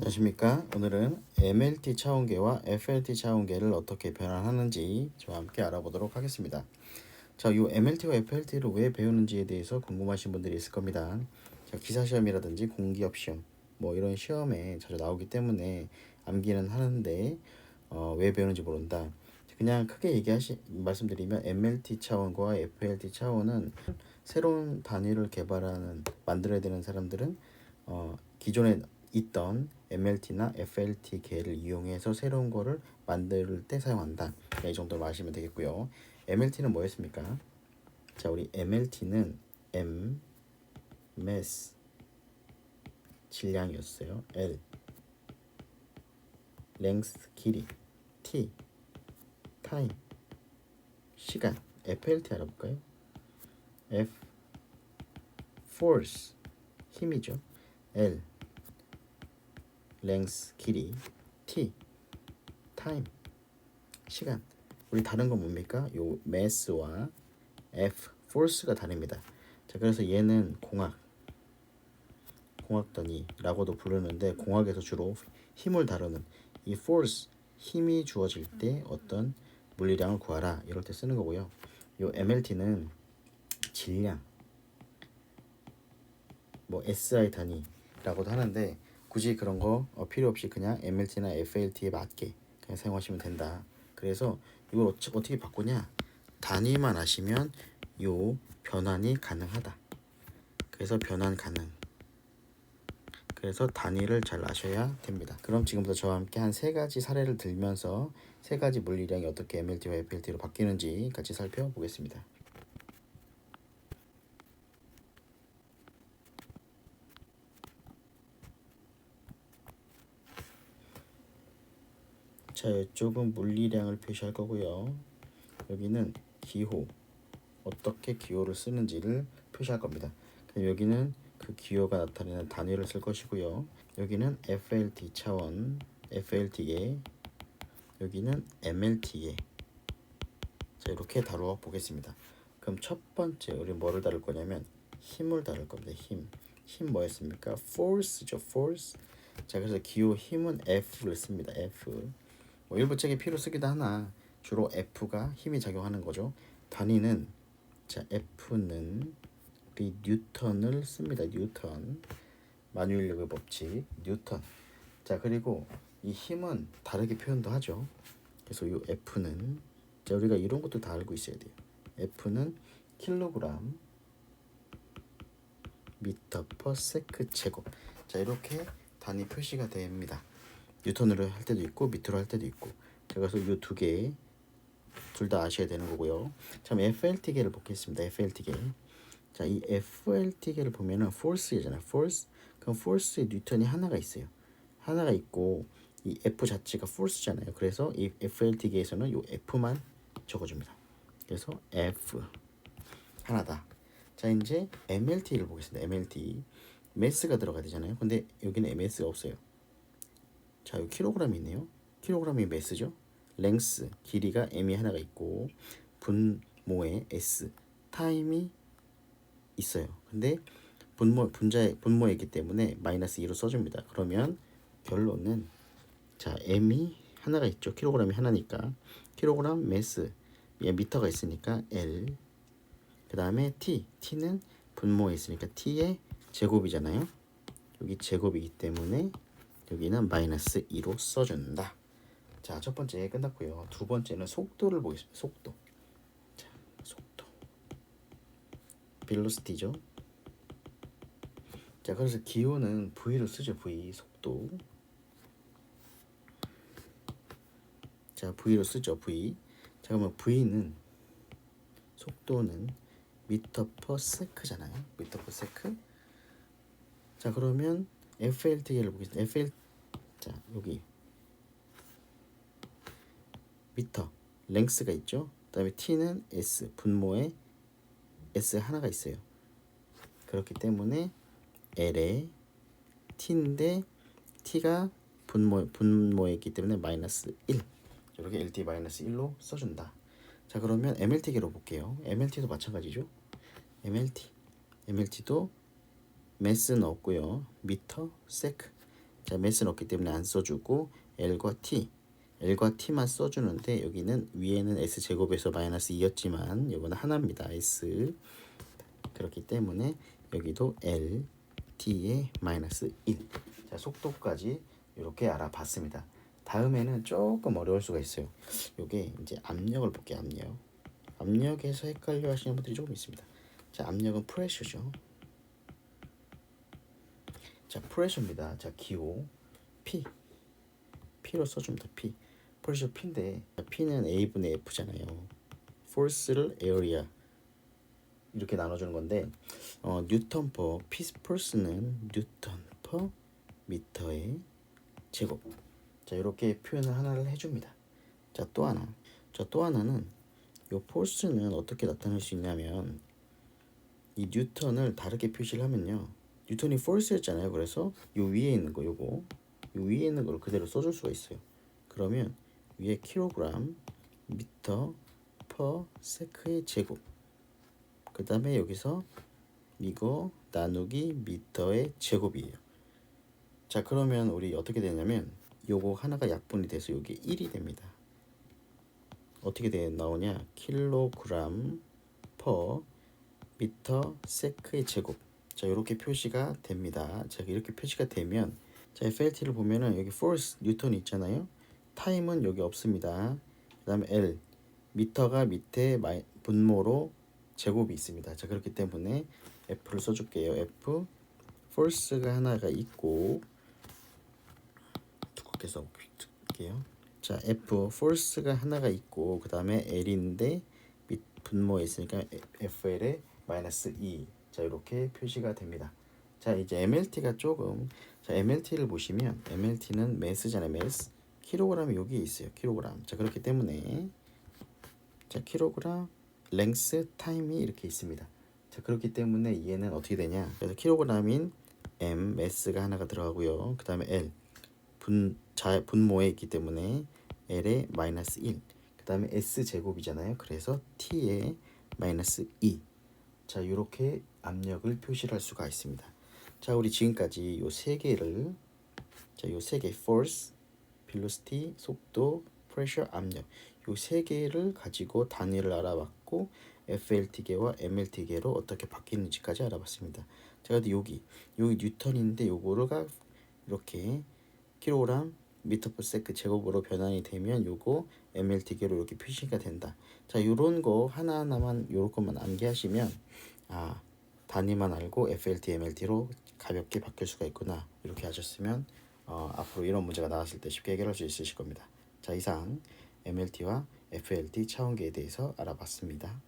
안녕하십니까? 오늘은 MLT 차원계와 FLT 차원계를 어떻게 변환하는지 저와 함께 알아보도록 하겠습니다. 자, 이 MLT와 FLT를 왜 배우는지에 대해서 궁금하신 분들이 있을 겁니다. 자, 기사 시험이라든지 공기업 시험 뭐 이런 시험에 자주 나오기 때문에 암기는 하는데 어, 왜 배우는지 모른다. 그냥 크게 얘기하시 말씀드리면 MLT 차원과 FLT 차원은 새로운 단위를 개발하는 만들어야 되는 사람들은 어, 기존에 있던 MLT나 FLT 계를 이용해서 새로운 거를 만들 때 사용한다. 이 정도로 마시면 되겠고요. MLT는 뭐였습니까? 자, 우리 MLT는 M, mass, 질량이었어요. L, length, 길이, T, time, 시간. FLT 알아볼까요? F, force, 힘이죠. L, length 길이 t time 시간 우리 다른 건 뭡니까? 요 mass와 f force가 다릅니다. 자 그래서 얘는 공학 공학단위라고도 부르는데 공학에서 주로 힘을 다루는 이 force 힘이 주어질 때 어떤 물리량을 구하라 이럴 때 쓰는 거고요. 요 MLT는 질량 뭐 SI 단위라고도 하는데 굳이 그런 거 어, 필요 없이 그냥 MLT나 FLT에 맞게 그냥 사용하시면 된다. 그래서 이걸 어떻게 바꾸냐? 단위만 아시면 요 변환이 가능하다. 그래서 변환 가능. 그래서 단위를 잘 아셔야 됩니다. 그럼 지금부터 저와 함께 한 세 가지 사례를 들면서 세 가지 물리량이 어떻게 MLT와 FLT로 바뀌는지 같이 살펴보겠습니다. 자, 이쪽은 물리량을 표시할 거고요. 여기는 기호, 어떻게 기호를 쓰는지를 표시할 겁니다. 여기는 그 기호가 나타내는 단위를 쓸 것이고요. 여기는 FLT 차원, FLT에, 여기는 MLT에. 자, 이렇게 다루어 보겠습니다. 그럼 첫 번째 우리 뭐를 다룰 거냐면 힘을 다룰 겁니다. 힘. 힘 뭐였습니까? force죠, force. 자, 그래서 기호 힘은 F를 씁니다. F. 뭐 일부 책에 P로 쓰기도 하나 주로 F가 힘이 작용하는 거죠. 단위는 자 F는 우리 뉴턴을 씁니다. 뉴턴 만유인력의 법칙 뉴턴. 자 그리고 이 힘은 다르게 표현도 하죠. 그래서 이 F는 자 우리가 이런 것도 다 알고 있어야 돼요. F는 킬로그램 미터 퍼 세크 제곱. 자 이렇게 단위 표시가 됩니다. 뉴턴으로 할 때도 있고 미터로 할 때도 있고 그래서 이 두 개 둘 다 아셔야 되는 거고요. 참 FLT계를 보겠습니다. FLT계. 자, 이 FLT계를 보면은 force잖아요. force. 그럼 force의 뉴턴이 하나가 있어요. 하나가 있고 이 F 자체가 force잖아요. 그래서 이 FLT계에서는 요 F만 적어줍니다. 그래서 F 하나다. 자, 이제 MLT를 보겠습니다. MLT. mass가 들어가야 되잖아요. 근데 여기는 MS가 없어요. 자, 여기 킬로그램이 있네요. 킬로그램이 매스죠. 랭스 길이가 m이 하나가 있고 분모에 s 타임이 있어요. 근데 분모 분자의 분모에 있기 때문에 마이너스 2로 써줍니다. 그러면 결론은 자 m이 하나가 있죠. 킬로그램이 하나니까 킬로그램 매스 얘 미터가 있으니까 l 그 다음에 t t는 분모에 있으니까 t의 제곱이잖아요. 여기 제곱이기 때문에 여기는 마이너스 2로 써준다. 자, 첫 번째 끝났고요. 두 번째는 속도를 보겠습니다. 속도. 자, 속도. velocity죠. 자, 그래서 기호는 V로 쓰죠. V 속도. 자, V로 쓰죠. V. 자, 그러면 V는 속도는 미터 퍼 세크잖아요. 미터 퍼 세크. 자, 그러면 FLT를 보겠습니다. FL 자 여기 미터 랭스가 있죠. 그다음에 T는 S 분모에 S 하나가 있어요. 그렇기 때문에 L에 T인데 T가 분모 분모에 있기 때문에 마이너스 1 이렇게 LT 마이너스 1로 써준다. 자 그러면 MLT계로 볼게요. MLT도 마찬가지죠. MLT MLT도 매스는 없고요. 미터 세크 자, 매스는 없기 때문에 안 써주고 L과 T, L과 T만 써주는데 여기는 위에는 S 제곱에서 마이너스 2였지만 이거는 하나입니다. S 그렇기 때문에 여기도 L, T의 마이너스 1. 자, 속도까지 이렇게 알아봤습니다. 다음에는 조금 어려울 수가 있어요. 요게 이제 압력을 볼게요. 압력. 압력에서 헷갈려 하시는 분들이 조금 있습니다. 자, 압력은 프레셔죠. 자, 프레셔입니다. 자, 기호 P. P로 써줍니다. P. 프레셔 P인데 P는 A분의 F잖아요. force를 area 이렇게 나눠주는 건데 어, 뉴턴 퍼 force는 뉴턴 퍼 미터의 제곱. 자, 이렇게 표현을 하나를 해줍니다. 자, 또 하나. 자, 또 하나는 요 포스는 어떻게 나타낼 수 있냐면 이 뉴턴을 다르게 표시를 하면요. 뉴턴이 포스였잖아요. 그래서 요 위에 있는 거 요거 요 위에 있는 걸 그대로 써줄 수가 있어요. 그러면 위에 킬로그램 미터 퍼 세크의 제곱. 그 다음에 여기서 이거 나누기 미터의 제곱이에요. 자 그러면 우리 어떻게 되냐면 요거 하나가 약분이 돼서 요게 1이 됩니다. 어떻게 돼 나오냐? 킬로그램 퍼 미터 세크의 제곱. 자, 이렇게 표시가 됩니다. 자, 이렇게 표시가 되면 자, FLT를 보면은 여기 force 뉴턴 있잖아요. 타임은 여기 없습니다. 그 다음에 L 미터가 밑에 마이, 분모로 제곱이 있습니다. 자, 그렇기 때문에 F를 써 줄게요. F force가 하나가 있고 두껍게 써 볼게요. 자, F force가 하나가 있고 그 다음에 L인데 밑 분모에 있으니까 FL의 마이너스 2. 자, 이렇게 표시가 됩니다. 자, 이제 MLT가 조금 자, MLT를 보시면 MLT는 매스잖아요. 매스. 킬로그램이 여기 있어요. 킬로그램. 자, 그렇기 때문에 자, 킬로그램 랭스 타임이 이렇게 있습니다. 자, 그렇기 때문에 얘는 어떻게 되냐? 그래서 킬로그램인 M 매스가 하나가 들어가고요. 그다음에 L 분 자, 분모에 있기 때문에 L의 마이너스 1. 그 다음에 S 제곱이잖아요. 그래서 T의 마이너스 2. 자, 이렇게 압력을 표시를 할 수가 있습니다. 자, 우리 지금까지 요 세 개를 자, 요 세 개 force, velocity, 속도, pressure, 압력 요 세 개를 가지고 단위를 알아봤고 FLT계와 MLT계로 어떻게 바뀌는지까지 알아봤습니다. 자, 근데 여기 여기 뉴턴인데 요거가 이렇게 킬로그램 미터 퍼 세크 제곱으로 변환이 되면 요거 MLT계로 이렇게 표시가 된다. 자, 요런 거 하나하나만 요런 것만 암기하시면 아, 단위만 알고 FLT, MLT로 가볍게 바뀔 수가 있구나. 이렇게 하셨으면 어, 앞으로 이런 문제가 나왔을 때 쉽게 해결할 수 있으실 겁니다. 자, 이상 MLT와 FLT 차원계에 대해서 알아봤습니다.